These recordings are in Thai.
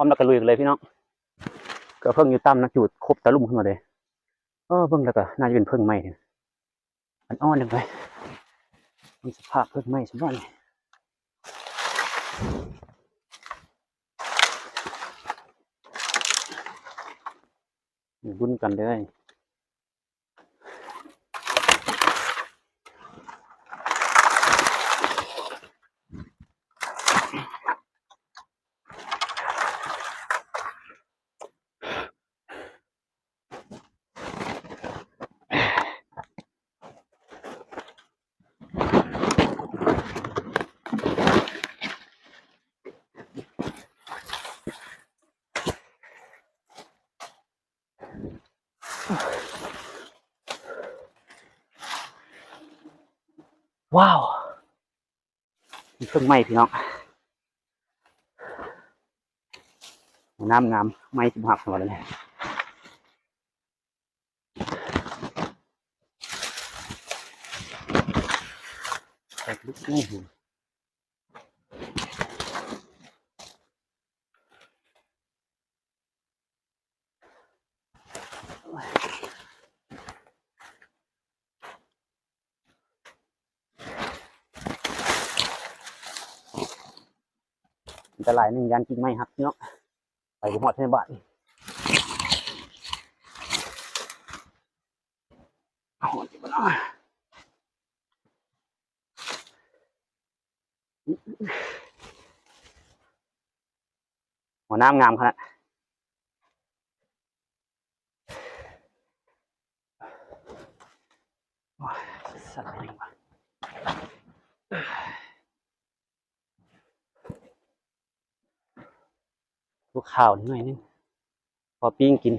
พร้อมแล้วก็ลุยกันเลยพี่น้องก็เพิ่งอยู่ตั้มนะจูดครบตะลุ่มขึ้นมาเลยเออเพิ่งแล้วก็น่าจะเป็นเพิ่งไหม้เนี่ยมันอ่อนลงไปมันสภาพเพิ่งไหม้สมบัติบุญกันเลย ว้าวมีเพิ่องไหม้พี่น้องน้ำน้ำไหม้สิบหักหมดเลยใส่ลูกนี่หูอัน ตรายหนึ่งยันกินไม่ครับเนาะไปหอดในบ้านเอาจิบบ้านหัวน้ำงามขนาดสัตว์อะไรวะูข่าวนิดหน่อยนึงพอปิ้งกิน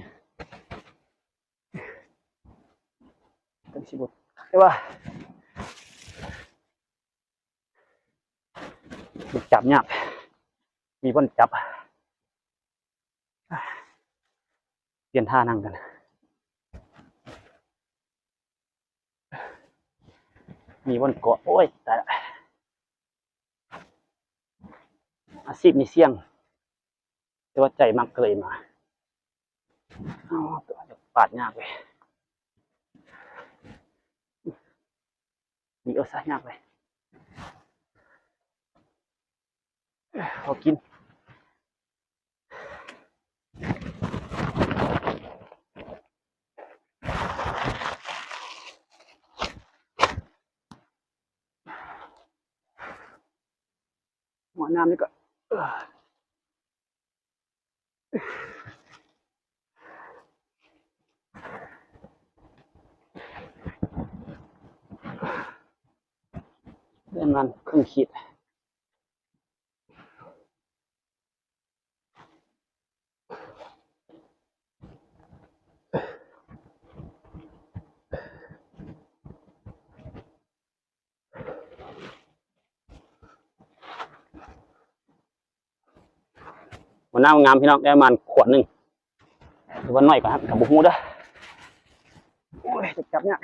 ต้องชิบดใช่ป่ะจับเนี่ยากมีบนจับ เปลี่ยนท่านั่งกันมีบนเกาะโอ้ยแต่อาชีพนี้เสี่ยง แต่ว่าใจมักเลยมาเอาตัวจะปาดยากเลยมีเอาซะยากเลยพอกินหัวน้ำนี่ก็ เอ้อเรื่องนั้นครึ่งขีด หัวหน้างามพี่น้องได้ประมาณขวดหนึ่งหรือว่าน้อยกว่าครับกับบุกมูเด้อโอ้ยจับเนี่ย